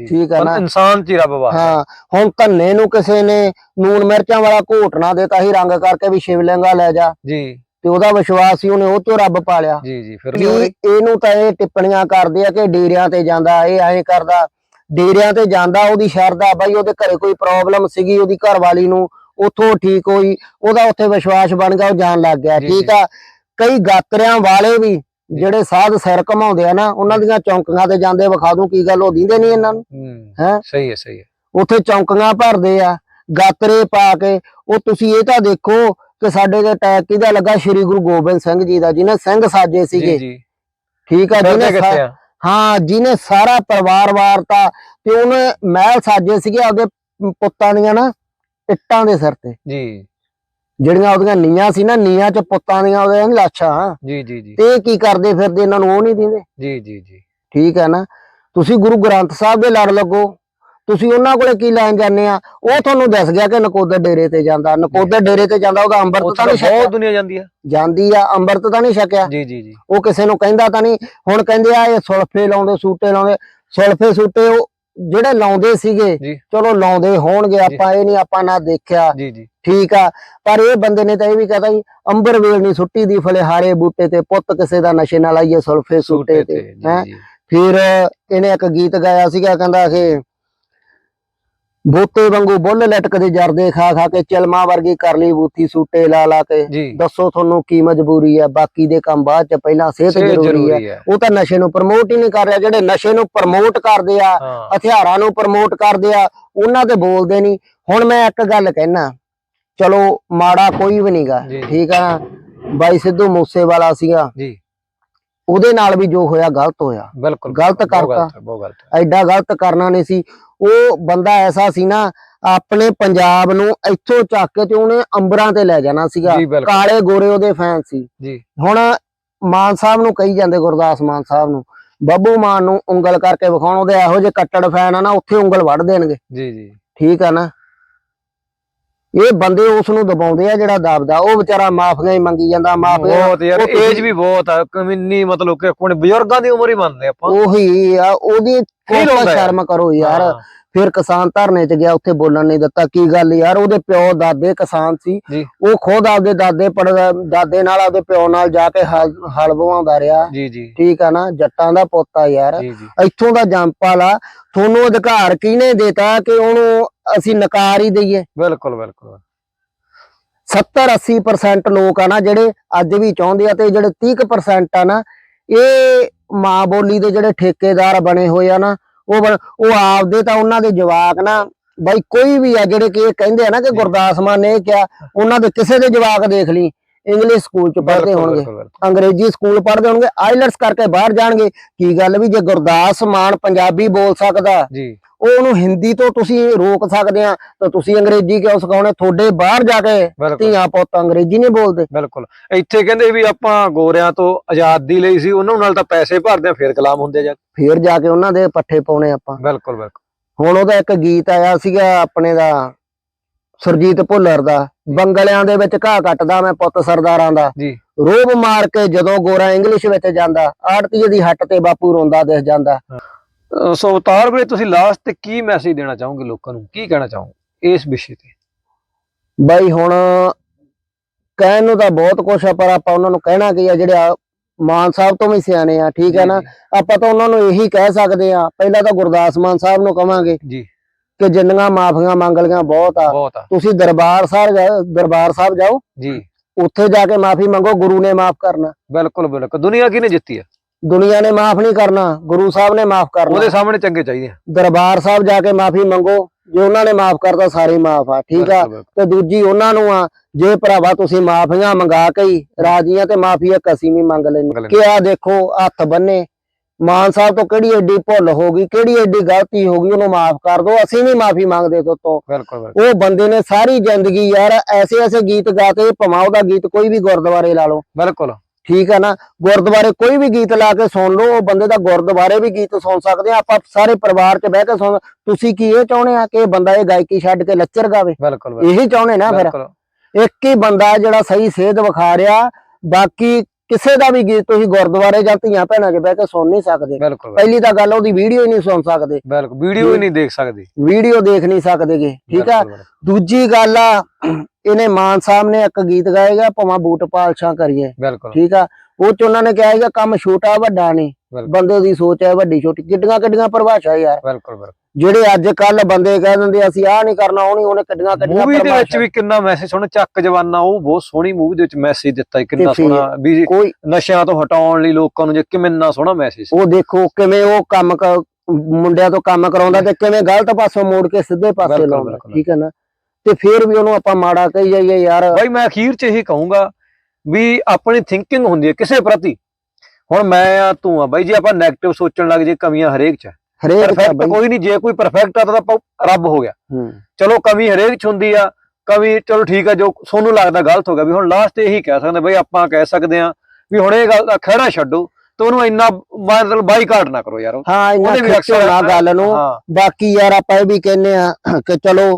ਠੀਕ ਹੈ ਨਾ? ਇਨਸਾਨ ਚ ਹੀ ਰੱਬ ਵਾਸ ਹਾਂ ਹੁਣ ਧੰਨੇ ਨੂੰ ਕਿਸੇ ਨੇ ਨੂਨ ਮਿਰਚਾਂ ਵਾਲਾ ਘੋਟ ਨਾ ਦਿੱਤਾ ਸੀ ਰੰਗ ਕਰਕੇ ਵੀ ਸ਼ਿਵਲਿੰਗਾ ਲੈ ਜਾ। ਜੀ। ਤੇ ਉਹਦਾ ਵਿਸ਼ਵਾਸ ਸੀ ਉਹਨੇ ਉਹ ਤੋਂ ਰੱਬ ਪਾਲਿਆ। ਜੀ ਜੀ ਫਿਰ ਵੀ ਇਹਨੂੰ ਤਾਂ ਇਹ ਟਿੱਪਣੀਆਂ ਕਰਦੇ ਆ ਕਿ ਡੇਰਿਆਂ ਤੇ ਜਾਂਦਾ ਇਹ ਐਂ ਕਰਦਾ। ਡੇਰਿਆਂ ਤੇ ਜਾਂਦਾ ਉਹਦੀ ਸ਼ਰਧਾ ਬਾਈ ਉਹਦੇ ਘਰੇ ਕੋਈ ਪ੍ਰੋਬਲਮ ਸੀਗੀ ਉਹਦੀ ਘਰਵਾਲੀ ਨੂੰ ਉੱਥੋਂ ਠੀਕ ਹੋਈ ਉਹਦਾ ਉੱਥੇ ਵਿਸ਼ਵਾਸ ਬਣ ਗਿਆ ਉਹ ਜਾਣ ਲੱਗ ਗਿਆ। ਜੀ, ਠੀਕ ਆ? ਕਈ ਗਾਤਰਿਆਂ ਵਾਲੇ ਵੀ ਜਿਹੜੇ ਸਾਧ ਸਿਰ ਘਮਾਉਂਦੇ ਆ ਨਾ ਉਹਨਾਂ ਦੀਆਂ ਚੌਂਕੀਆਂ ਤੇ ਜਾਂਦੇ ਵਿਖਾ ਦੂੰ ਕੀ ਗੱਲ ਉਹ ਦਿੰਦੇ ਨਹੀਂ ਇਹਨਾਂ ਨੂੰ? ਹੂੰ? ਸਹੀ ਹੈ ਸਹੀ ਹੈ। ਉੱਥੇ ਚੌਂਕੀਆਂ ਭਰਦੇ ਆ ਗਾਤਰੇ ਪਾ ਕੇ ਉਹ ਤੁਸੀਂ ਇਹ ਤਾਂ ਦੇਖੋ ਕਿ ਸਾਡੇ ਦੇ ਅਟੈਕ ਕਿਹਦਾ ਲੱਗਾ? ਸ੍ਰੀ ਗੁਰੂ ਗੋਬਿੰਦ ਸਿੰਘ ਜੀ ਦਾ ਜਿਹਨੇ ਸਿੰਘ ਸਾਜੇ ਸੀਗੇ। ਜੀ। ਠੀਕ ਆ ਜਿਹਨੇ ਹਾਂ ਜਿਹਨੇ ਸਾਰਾ ਪਰਿਵਾਰ ਵਾਰਤਾ ਤੇ ਉਹਨੇ ਮਹਿਲ ਸਾਜੇ ਸੀਗੇ ਆਪਦੇ ਪੁੱਤਾਂ ਦੀਆਂ ਨਾ ਇੱਟਾਂ ਦੇ ਸਿਰ ਤੇ। ਜੀ। ਜਿਹੜੀਆਂ ਉਹਦੀਆਂ ਨੀਆਂ ਸੀ ਨਾ ਨੀਆਂ ਚ ਪੁੱਤਾਂ ਦੀਆਂ ਉਹਦੀਆਂ ਲਾਸ਼ਾਂ ਜੀ ਜੀ ਜੀ। ਤੇ ਕੀ ਕਰਦੇ ਫਿਰਦੇ ਇਹਨਾਂ ਨੂੰ ਉਹ ਨਹੀਂ ਦਿੰਦੇ? ਜੀ ਜੀ ਜੀ। ਠੀਕ ਹੈ ਨਾ? ਤੁਸੀਂ ਗੁਰੂ ਗ੍ਰੰਥ ਸਾਹਿਬ ਦੇ ਲੜ ਲੱਗੋ। ਤੁਸੀਂ ਉਹਨਾਂ ਕੋਲੇ ਕੀ ਲੈਣ ਜਾਂਦੇ ਆ? ਉਹ ਤੁਹਾਨੂੰ ਦੱਸ ਗਿਆ ਕਿ ਨਕੋਦਰ ਡੇਰੇ ਤੇ ਜਾਂਦਾ। ਨਕੋਦਰ ਡੇਰੇ ਤੇ ਜਾਂਦਾ ਉਹਦਾ ਅੰਮ੍ਰਿਤ ਤਾਂ ਨਹੀਂ ਛਕਿਆ ਬਹੁਤ ਦੁਨੀਆ ਜਾਂਦੀ ਆ। ਜਾਂਦੀ ਆ ਅੰਮ੍ਰਿਤ ਤਾਂ ਨਹੀਂ ਛਕਿਆ। ਜੀ ਜੀ ਜੀ। ਉਹ ਕਿਸੇ ਨੂੰ ਕਹਿੰਦਾ ਤਾਂ ਨਹੀਂ। ਹੁਣ ਕਹਿੰਦੇ ਆ ਇਹ ਸੁਲਫੇ ਲਾਉਂਦੇ ਸੂਟੇ ਲਾਉਂਦੇ। ਸੁਲਫੇ ਸੂਟੇ ਉਹ ਜਿਹੜੇ ਲਾਉਂਦੇ ਸੀਗੇ। ਚਲੋ ਲਾਉਂਦੇ ਹੋਣਗੇ ਆਪਾਂ ਇਹ ਨਹੀਂ ਆਪਾਂ ਨਾ ਦੇਖਿਆ। ਜੀ ਜੀ। ਠੀਕ ਆ ਪਰ ਇਹ ਬੰਦੇ ਨੇ ਤਾਂ ਇਹ ਵੀ ਕਹਤਾ ਜੀ ਅੰਬਰ ਵੇਲ ਨਹੀਂ ਸੁੱਟੀ ਦੀ ਫਲਿਹਾਰੇ ਬੂਟੇ ਤੇ ਪੁੱਤ ਕਿਸੇ ਦਾ ਨਸ਼ੇ ਨਾਲ ਆਈਏ ਸੁਲਫੇ ਸੂਟੇ ਤੇ ਹੈਂ। ਫਿਰ ਇਹਨੇ ਇੱਕ ਗੀਤ ਗਾਇਆ ਸੀਗਾ ਕਹਿੰਦਾ ਕਿ ਬੋਤੇ ਵਾਂਗੂ ਬੁੱਲ ਲਟਕਦੇ ਜਰਦੇ ਖਾ ਖਾ ਕੇ ਚਲਮਾ ਵਰਗੀ ਕਰ ਲਈ ਬੂਥੀ ਸੂਟੇ ਲਾ ਲਾ ਕੇ। ਦੱਸੋ ਤੁਹਾਨੂੰ ਕੀ ਮਜਬੂਰੀ ਹੈ? ਬਾਕੀ ਦੇ ਕੰਮ ਬਾਅਦ ਚ ਪਹਿਲਾਂ ਸਿਹਤ ਜ਼ਰੂਰੀ ਹੈ। ਉਹ ਤਾਂ ਨਸ਼ੇ ਨੂੰ ਪ੍ਰਮੋਟ ਹੀ ਨਹੀਂ ਕਰ ਰਿਹਾ। ਜਿਹੜੇ ਨਸ਼ੇ ਨੂੰ ਪ੍ਰਮੋਟ ਕਰਦੇ ਆ ਹਥਿਆਰਾਂ ਨੂੰ ਪ੍ਰਮੋਟ ਕਰਦੇ ਆ ਉਹਨਾਂ ਤੇ ਬੋਲਦੇ ਨਹੀਂ। ਹੁਣ ਮੈਂ ਇੱਕ ਗੱਲ ਕਹਿਣਾ ਚਲੋ ਮਾੜਾ ਕੋਈ ਵੀ ਨਹੀਂਗਾ। ਠੀਕ ਆ ਬਾਈ ਸਿੱਧੂ ਮੂਸੇ ਵਾਲਾ ਸੀਗਾ। ਜੀ। ਉਹਦੇ ਨਾਲ ਵੀ ਜੋ ਹੋਇਆ ਗਲਤ ਹੋਇਆ। ਬਿਲਕੁਲ। ਗਲਤ ਕਰਤਾ। ਐਡਾ ਗਲਤ ਕਰਨਾ ਨਹੀਂ ਸੀ। ਉਹ ਬੰਦਾ ਐਸਾ ਸੀ ਨਾ ਆਪਣੇ ਪੰਜਾਬ ਨੂੰ ਇੱਥੋਂ ਚੱਕ ਕੇ ਤੇ ਉਹਨੇ ਅੰਬਰਾਂ ਤੇ ਲੈ ਜਾਣਾ ਸੀਗਾ। ਕਾਲੇ ਗੋਰੇ ਉਹਦੇ ਫੈਨ ਸੀ। ਜੀ। ਹੁਣ ਮਾਨ ਸਾਹਿਬ ਨੂੰ ਕਹੀ ਜਾਂਦੇ ਗੁਰਦਾਸ ਮਾਨ ਸਾਹਿਬ ਨੂੰ ਬੱਬੂ ਮਾਨ ਨੂੰ ਉਂਗਲ ਕਰਕੇ ਵਿਖਾਉਣ ਉਹਦੇ ਇਹੋ ਜਿਹੇ ਕੱਟੜ ਫੈਨ ਆ ਨਾ ਉੱਥੇ ਉਂਗਲ ਵੜ ਦੇਣਗੇ। ਜੀ ਜੀ। ਠੀਕ ਆ ਨਾ? ਇਹ ਬੰਦੇ ਉਸ ਨੂੰ ਦਬਾਉਂਦੇ ਆ ਜਿਹੜਾ ਦਬਦਾ ਉਹ ਵਿਚਾਰਾ ਮਾਫੀਆਂ ਹੀ ਮੰਗੀ ਜਾਂਦਾ ਮਾਫੀਆਂ ਬਹੁਤ ਯਾਰ ਏਜ ਵੀ ਬਹੁਤ ਆ ਕਿੰਨੀ ਮਤਲਬ ਕਿ ਕੋਣ ਬਜ਼ੁਰਗਾਂ ਦੀ ਉਮਰ ਹੀ ਮੰਨਦੇ ਆਪਾਂ। ਉਹੀ ਆ ਉਹਦੀ ਕੋਈ। ਸ਼ਰਮ ਕਰੋ ਯਾਰ। ਫਿਰ ਕਿਸਾਨ ਧਰਨੇ 'ਚ ਗਿਆ ਉੱਥੇ ਬੋਲਣ ਨਹੀਂ ਦਿੱਤਾ ਕੀ ਗੱਲ ਯਾਰ ਉਹਦੇ ਪਿਓ ਦਾਦੇ ਕਿਸਾਨ ਸੀ। ਉਹ ਖੁਦ ਆਪਦੇ ਦਾਦੇ ਦਾਦੇ ਨਾਲ ਆਪਦੇ ਪਿਓ ਨਾਲ ਜਾ ਕੇ ਹਲ ਬਵਾਉਂਦਾ ਰਿਹਾ। ਠੀਕ ਆ ਨਾ ਜੱਟਾਂ ਦਾ ਪੁੱਤ ਆ ਯਾਰ। ਇੱਥੋਂ ਦਾ ਜੰਪਾਲ ਆ। ਤੁਹਾਨੂੰ ਅਧਿਕਾਰ ਕਿਹਨੇ ਦਿੱਤਾ ਕਿ ਉਹਨੂੰ ਅਸੀਂ ਨਕਾਰ ਹੀ ਦਈਏ ਬਿਲਕੁਲ ਬਿਲਕੁਲ 70 80% ਲੋਕ ਆ ਨਾ ਜਿਹੜੇ ਅੱਜ ਵੀ ਚਾਹੁੰਦੇ ਆ ਤੇ ਜਿਹੜੇ 30% ਆ ਨਾ ਇਹ ਮਾਂ ਬੋਲੀ ਦੇ ਜਿਹੜੇ ਠੇਕੇਦਾਰ ਬਣੇ ਹੋਏ ਆ ਨਾ ਉਹ ਉਹ ਆਪਦੇ ਤਾਂ ਉਹਨਾਂ ਦੇ ਜਵਾਕ ਨਾ ਬਾਈ ਕੋਈ ਵੀ ਆ ਜਿਹੜੇ ਕਿ ਇਹ ਕਹਿੰਦੇ ਆ ਨਾ ਕਿ। ਗੁਰਦਾਸ ਮਾਨ ਨੇ ਇਹ ਕਿਹਾ ਉਹਨਾਂ ਦੇ ਕਿਸੇ ਦੇ ਜਵਾਕ ਦੇਖ ਲਈ ਇੰਗਲਿਸ਼ ਸਕੂਲ ਚ ਪੜ੍ਹਦੇ ਹੋਣਗੇ। ਅੰਗਰੇਜ਼ੀ ਸਕੂਲ ਪੜ੍ਹਦੇ ਹੋਣਗੇ। ਆਈਲਟਸ ਕਰਕੇ ਬਾਹਰ ਜਾਣਗੇ। ਕੀ ਗੱਲ ਵੀ ਜੇ ਗੁਰਦਾਸ ਮਾਨ ਪੰਜਾਬੀ ਬੋਲ ਸਕਦਾ ਜੀ। ਉਹ ਉਹਨੂੰ ਹਿੰਦੀ ਤੋਂ ਤੁਸੀਂ ਰੋਕ ਸਕਦੇ ਆ ਤਾਂ ਤੁਸੀਂ ਅੰਗਰੇਜ਼ੀ ਕਿਉਂ ਸਿਖਾਉਣੇ? ਤੁਹਾਡੇ ਬਾਹਰ ਜਾ ਕੇ ਧੀਆਂ ਪੁੱਤ ਅੰਗਰੇਜ਼ੀ ਨਹੀਂ ਬੋਲਦੇ। ਬਿਲਕੁਲ। ਇੱਥੇ ਕਹਿੰਦੇ ਵੀ ਆਪਾਂ ਗੋਰਿਆਂ ਤੋਂ ਆਜ਼ਾਦੀ ਲਈ ਸੀ ਉਹਨਾਂ ਨਾਲ ਤਾਂ ਪੈਸੇ ਭਰਦੇ ਆ ਫੇਰ ਗੁਲਾਮ ਹੁੰਦੇ ਜਾ ਫੇਰ ਜਾ ਕੇ ਉਹਨਾਂ ਦੇ ਪੱਠੇ ਪਾਉਣੇ ਆਪਾਂ। ਬਿਲਕੁਲ ਬਿਲਕੁਲ। ਹੁਣ ਉਹਦਾ ਇੱਕ ਗੀਤ ਆਇਆ ਸੀਗਾ ਆਪਣੇ ਦਾ ਸੁਰਜੀਤ ਭੁੱਲਰ ਦਾ ਬੰਗਲਿਆਂ ਦੇ ਵਿੱਚ ਘਾਹ ਕੱਟਦਾ ਮੈਂ ਪੁੱਤ ਸਰਦਾਰਾਂ ਦਾ। ਜੀ। ਰੋਬ ਮਾਰ ਕੇ ਜਦੋਂ ਗੋਰਾ ਇੰਗਲਿਸ਼ ਵਿੱਚ ਜਾਂਦਾ ਆੜਤੀਏ ਦੀ ਹੱਟ ਤੇ ਬਾਪੂ ਰੋਂਦਾ ਦਿਸ ਜਾਂਦਾ। ਸੋ ਅਵਤਾਰ ਵੀਰੇ ਤੁਸੀਂ ਲਾਸਟ ਤੇ ਕੀ ਮੈਸੇਜ ਦੇਣਾ ਚਾਹੋਗੇ ਲੋਕਾਂ ਨੂੰ? ਕੀ ਕਹਿਣਾ ਚਾਹੋਗੇ ਇਸ ਵਿਸ਼ੇ ਤੇ? ਬਾਈ ਹੁਣ ਕਹਿਣ ਨੂੰ ਤਾਂ ਬਹੁਤ ਕੁਛ ਆ ਪਰ ਆਪਾਂ ਉਹਨਾਂ ਨੂੰ ਕਹਿਣਾ ਕੀ ਆ ਜਿਹੜੇ ਆ ਮਾਨ ਸਾਹਿਬ ਤੋਂ ਵੀ ਸਿਆਣੇ ਆ ਠੀਕ ਹੈ ਨਾ? ਆਪਾਂ ਤਾਂ ਉਹਨਾਂ ਨੂੰ ਇਹੀ ਕਹਿ ਸਕਦੇ ਆ ਪਹਿਲਾਂ ਤਾਂ ਗੁਰਦਾਸ ਮਾਨ ਸਾਹਿਬ ਨੂੰ ਕਵਾਂਗੇ। ਜੀ। ਕਿ ਜਿੰਨੀਆਂ ਮਾਫੀਆਂ ਮੰਗ ਲੀਆਂ ਬਹੁਤ ਆ। ਬਹੁਤ ਆ। ਤੁਸੀਂ ਦਰਬਾਰ ਸਾਹਿਬ ਜਾ- ਦਰਬਾਰ ਸਾਹਿਬ ਜਾਓ। ਜੀ। ਉੱਥੇ ਜਾ ਕੇ ਮਾਫੀ ਮੰਗੋ ਗੁਰੂ ਨੇ ਮਾਫ ਕਰਨਾ। ਬਿਲਕੁਲ ਬਿਲਕੁਲ। ਦੁਨੀਆ ਕਿਹਨੇ ਜਿੱਤੀ ਆ? ਦੁਨੀਆ ਨੇ ਮਾਫ ਨਹੀਂ ਕਰਨਾ ਗੁਰੂ ਸਾਹਿਬ ਨੇ ਮਾਫ ਕਰਨਾ। ਉਹਦੇ ਸਾਹਮਣੇ ਚੰਗੇ ਚਾਹੀਦੇ ਆ। ਦਰਬਾਰ ਸਾਹਿਬ ਜਾ ਕੇ ਮਾਫੀ ਮੰਗੋ ਜੇ ਉਹਨਾਂ ਨੇ ਮਾਫ ਕਰਤਾ ਸਾਰੇ ਮਾਫ ਆ ਠੀਕ ਆ? ਬਿਲਕੁਲ, ਬਿਲਕੁਲ। ਤੇ ਦੂਜੀ ਉਹਨਾਂ ਨੂੰ ਆ ਜੇ ਭਰਾਵਾ ਤੁਸੀਂ ਮਾਫੀਆਂ ਮੰਗਾ ਕੇ ਹੀ ਰਾਜੀਆਂ ਤੇ ਮਾਫੀ ਇੱਕ ਅਸੀਂ ਵੀ ਮੰਗ ਮੰਗ ਲੈਣੀ ਲੈਂਦੇ। ਕਿ ਆ ਦੇਖੋ ਹੱਥ ਬੰਨੇ ਮਾਨ ਸਾਹਿਬ ਤੋਂ ਕਿਹੜੀ ਐਡੀ ਭੁੱਲ ਹੋ ਗਈ ਕਿਹੜੀ ਐਡੀ ਗਲਤੀ ਹੋ ਗਈ ਉਹਨੂੰ ਮਾਫ ਕਰ ਦਿਓ ਅਸੀਂ ਵੀ ਮਾਫੀ ਮੰਗਦੇ ਤੋਂ ਬਿਲਕੁਲ ਬਿਲਕੁਲ। ਉਹ ਬੰਦੇ ਨੇ ਸਾਰੀ ਜ਼ਿੰਦਗੀ ਯਾਰ ਐਸੇ ਐਸੇ ਗੀਤ ਗਾਤੇ ਭਮਾ ਉਹਦਾ ਗੀਤ ਕੋਈ ਵੀ ਗੁਰਦੁਆਰੇ ਲਾ ਲਓ। ਬਿਲਕੁਲ। ਠੀਕ ਆ ਨਾ? ਗੁਰਦੁਆਰੇ ਕੋਈ ਵੀ ਗੀਤ ਲਾ ਕੇ ਸੁਣ ਲਓ ਉਹ ਬੰਦੇ ਦਾ ਗੁਰਦੁਆਰੇ ਵੀ ਗੀਤ ਸੁਣ ਸਕਦੇ ਆ। ਆਪਾਂ ਸਾਰੇ ਪਰਿਵਾਰ 'ਚ ਬਹਿ ਕੇ ਸੁਣ ਤੁਸੀਂ ਕੀ ਇਹ ਚਾਹੁੰਦੇ ਆ ਕਿ ਇਹ ਬੰਦਾ ਇਹ ਗਾਇਕੀ ਛੱਡ ਕੇ ਲੱਚਰ ਗਾਵੇ? ਬਿਲਕੁਲ ਇਹੀ ਚਾਹੁੰਦੇ ਨਾ ਫਿਰ। ਇੱਕ ਹੀ ਬੰਦਾ ਜਿਹੜਾ ਸਹੀ ਸੇਧ ਵਿਖਾ ਰਿਹਾ ਬਾਕੀ ਕਿਸੇ ਦਾ ਵੀ ਗੀਤ ਤੁਸੀਂ ਗੁਰਦੁਆਰੇ ਜਾਂ ਧੀਆਂ ਭੈਣਾਂ 'ਚ ਬਹਿ ਕੇ ਸੁਣ ਨਹੀਂ ਸਕਦੇ। ਬਿਲਕੁਲ। ਪਹਿਲੀ ਤਾਂ ਗੱਲ ਉਹਦੀ ਵੀਡੀਓ ਹੀ ਨਹੀਂ ਸੁਣ ਸਕਦੇ। ਬਿਲਕੁਲ ਵੀਡੀਓ ਹੀ ਨਹੀਂ ਦੇਖ ਸਕਦੀ। ਵੀਡੀਓ ਦੇਖ ਨਹੀਂ ਸਕਦੇਗੇ ਠੀਕ ਆ। ਦੂਜੀ ਗੱਲ ਆ ਇਹਨੇ ਮਾਨ ਸਾਹਿਬ ਨੇ ਇੱਕ ਗੀਤ ਗਾਏਗਾ ਭਾਵੇਂ ਬੂਟ ਪਾਲਸ਼ਾਂ ਕਰੀਏ। ਬਿਲਕੁਲ। ਠੀਕ ਆ? ਉਹ ਚ ਉਹਨਾਂ ਨੇ ਕਿਹਾ ਹੈਗਾ ਕੰਮ ਛੋਟਾ ਵੱਡਾ ਨਹੀਂ। ਬੰਦੇ ਦੀ ਸੋਚ ਹੈ ਵੱਡੀ ਛੋਟੀ ਕਿੱਡੀਆਂ ਕਿੱਡੀਆਂ ਪਰਿਭਾਸ਼ਾ ਯਾਰ। ਬਿਲਕੁਲ ਬਿਲਕੁਲ। ਜਿਹੜੇ ਅੱਜ ਕੱਲ ਬੰਦੇ ਕਹਿ ਦਿੰਦੇ ਅਸੀਂ ਆਹ ਨਹੀਂ ਕਰਨਾ ਉਹ ਨਹੀਂ ਉਹਨੇ ਕਿੱਡੀਆਂ ਕਿੱਡੀਆਂ ਮੂਵੀ ਦੇ ਵਿੱਚ ਵੀ ਕਿੰਨਾ ਮੈਸੇਜ ਸੁਣ ਚੱਕ ਜਵਾਨਾ ਉਹ ਬਹੁਤ ਸੋਹਣੀ ਮੂਵੀ ਦੇ ਵਿੱਚ ਮੈਸੇਜ ਦਿੱਤਾ ਕਿੰਨਾ ਸੋਹਣਾ ਵੀ ਕੋਈ ਨਸ਼ਿਆਂ ਤੋਂ ਹਟਾਉਣ ਲਈ ਲੋਕਾਂ ਨੂੰ ਜੇ ਕਿੰਨਾ ਸੋਹਣਾ ਮੈਸੇਜ ਉਹ ਦੇਖੋ ਕਿਵੇਂ ਉਹ ਕੰਮ ਮੁੰਡਿਆਂ ਤੋਂ ਕੰਮ ਕਰਾਉਂਦਾ ਤੇ ਕਿਵੇਂ ਗਲਤ ਪਾਸੋਂ ਮੋੜ ਕੇ ਸਿੱਧੇ ਪਾਸੇ ਲਾਉਂਦਾ। ਠੀਕ ਹੈ ਨਾ? ਤੇ ਫਿਰ ਵੀ ਉਹਨੂੰ ਆਪਾਂ ਮਾੜਾ ਕਹੀ ਜਾਈਏ ਯਾਰ। ਬਾਈ ਮੈਂ ਅਖੀਰ 'ਚ ਇਹੀ ਕਹੂੰਗਾ ਵੀ ਆਪਣੀ ਥਿੰਕਿੰਗ ਹੁੰਦੀ ਹੈ ਕਿਸੇ ਪ੍ਰਤੀ। ਹੁਣ ਮੈਂ ਆ ਤੂੰ ਆ ਬਾਈ ਜੇ ਆਪਾਂ 네ਗੇਟਿਵ ਸੋਚਣ ਲੱਗ ਜੇ ਕਮੀਆਂ ਹਰੇਕ 'ਚ। ਹਰੇਕ ਪਰਫੈਕਟ ਕੋਈ ਨਹੀਂ ਜੇ ਕੋਈ ਪਰਫੈਕਟ ਆ ਤਾਂ ਰੱਬ ਹੋ ਗਿਆ। ਚਲੋ ਕਮੀ ਹਰੇਕ 'ਚ ਹੁੰਦੀ ਆ ਕਮੀ ਚਲੋ ਠੀਕ ਆ ਜੋ ਤੁਹਾਨੂੰ ਲੱਗਦਾ ਗਲਤ ਹੋ ਗਿਆ ਵੀ ਹੁਣ ਲਾਸਟ ਇਹੀ ਕਹਿ ਸਕਦੇ ਬਈ ਆਪਾਂ ਕਹਿ ਸਕਦੇ ਆ ਵੀ ਹੁਣ ਇਹ ਗੱਲ ਦਾ ਖਹਿੜਾ ਛੱਡੋ ਤਾਂ ਉਹਨੂੰ ਇੰਨਾ ਮਤਲਬ ਬਾਈਕਾਟ ਨਾ ਕਰੋ ਯਾਰ ਹਾਂ ਉਹਦੇ ਵੀ ਅਕਸਰ ਨਾ ਗੱਲ ਨੂੰ। ਬਾਕੀ ਯਾਰ ਆਪਾਂ ਇਹ ਵੀ ਕਹਿੰਨੇ ਆ ਕਿ ਚਲੋ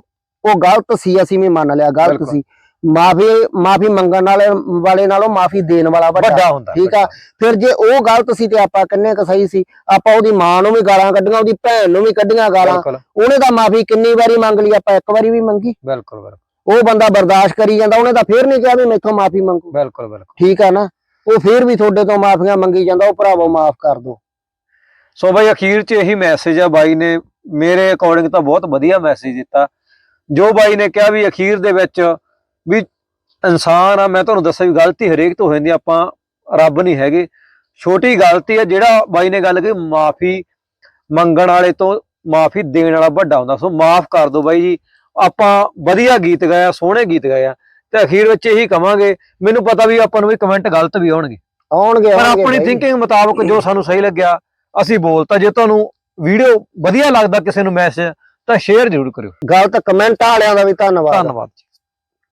ਉਹ ਗਲਤ ਸੀ ਅਸੀਂ ਵੀ ਮੰਨ ਲਿਆ ਗਲਤ। ਸੀ। ਮਾਫੀ ਮਾਫੀ ਮੰਗਣ ਵਾਲੇ ਵਾਲੇ ਨਾਲੋਂ ਮਾਫੀ ਦੇਣ ਵਾਲਾ ਵੱਡਾ। ਹੁੰਦਾ ਠੀਕ ਆ? ਫਿਰ ਜੇ ਉਹ ਗਲਤ ਸੀ ਤੇ ਆਪਾਂ ਕਿੰਨੇ ਕ ਸਹੀ ਸੀ? ਆਪਾਂ ਉਹਦੀ ਮਾਂ ਨੂੰ ਵੀ ਗਾਲਾਂ ਕੱਢੀਆਂ ਉਹਦੀ ਭੈਣ ਨੂੰ ਵੀ ਕੱਢੀਆਂ ਗਾਲਾਂ। ਉਹਨੇ ਤਾਂ ਮਾਫੀ ਕਿੰਨੀ ਵਾਰੀ ਮੰਗ ਲਈ ਆਪਾਂ ਇੱਕ ਵਾਰੀ ਵੀ ਮੰਗੀ? ਬਿਲਕੁਲ ਬਿਲਕੁਲ। ਉਹ ਬੰਦਾ ਬਰਦਾਸ਼ਤ ਕਰੀ ਜਾਂਦਾ ਉਹਨੇ ਤਾਂ ਫੇਰ ਨਹੀਂ ਕਿਹਾ ਵੀ ਮੈਥੋਂ ਮਾਫੀ ਮੰਗੋ। ਬਿਲਕੁਲ ਬਿਲਕੁਲ। ਠੀਕ ਆ ਨਾ? ਉਹ ਫੇਰ ਵੀ ਤੁਹਾਡੇ ਤੋਂ ਮਾਫੀਆਂ ਮੰਗੀ ਜਾਂਦਾ ਉਹ ਭਰਾਵੋ ਮਾਫ ਕਰ ਦਿਓ। ਸੋ ਬਾਈ ਅਖੀਰ 'ਚ ਇਹੀ ਮੈਸੇਜ ਆ ਬਾਈ ਨੇ। ਮੇਰੇ ਅਕੋਰਡਿੰਗ ਤਾਂ ਬਹੁਤ ਵਧੀਆ ਮੈਸੇਜ ਦਿੱਤਾ। ਜੋ ਬਾਈ ਨੇ ਕਿਹਾ ਵੀ ਅਖੀਰ ਦੇ ਵਿੱਚ ਵੀ ਇਨਸਾਨ ਆ ਮੈਂ ਤੁਹਾਨੂੰ ਦੱਸਿਆ ਵੀ ਗਲਤੀ ਹਰੇਕ ਤੋਂ ਹੋ ਜਾਂਦੀ ਆਪਾਂ ਰੱਬ ਨਹੀਂ ਹੈਗੇ। ਛੋਟੀ ਗਲਤੀ ਆ ਜਿਹੜਾ ਬਾਈ ਨੇ ਗੱਲ ਕਹੀ ਮਾਫੀ ਮੰਗਣ ਵਾਲੇ ਤੋਂ ਮਾਫੀ ਦੇਣ ਵਾਲਾ ਵੱਡਾ ਹੁੰਦਾ ਸੋ ਮਾਫ ਕਰ ਦਿਓ ਬਾਈ ਜੀ। ਆਪਾਂ ਵਧੀਆ ਗੀਤ ਗਾਇਆ ਸੋਹਣੇ ਗੀਤ ਗਾਇਆ ਤੇ ਅਖੀਰ ਵਿੱਚ ਇਹੀ ਕਵਾਂਗੇ ਮੈਨੂੰ ਪਤਾ ਵੀ ਆਪਾਂ ਨੂੰ ਵੀ ਕਮੈਂਟ ਗਲਤ ਵੀ ਆਉਣਗੇ। ਆਉਣਗੇ ਪਰ ਆਪਣੀ। ਥਿੰਕਿੰਗ ਮੁਤਾਬਕ ਜੋ ਸਾਨੂੰ ਸਹੀ ਲੱਗਿਆ ਅਸੀਂ ਬੋਲਤਾ। ਜੇ ਤੁਹਾਨੂੰ ਵੀਡੀਓ ਵਧੀਆ ਲੱਗਦਾ ਕਿਸੇ ਨੂੰ ਮੈਸੇਜ ਤਾਂ ਸ਼ੇਅਰ ਜ਼ਰੂਰ ਕਰਿਓ। ਗਲਤ ਕਮੈਂਟ ਵਾਲਿਆਂ ਦਾ ਵੀ ਧੰਨਵਾਦ। ਧੰਨਵਾਦ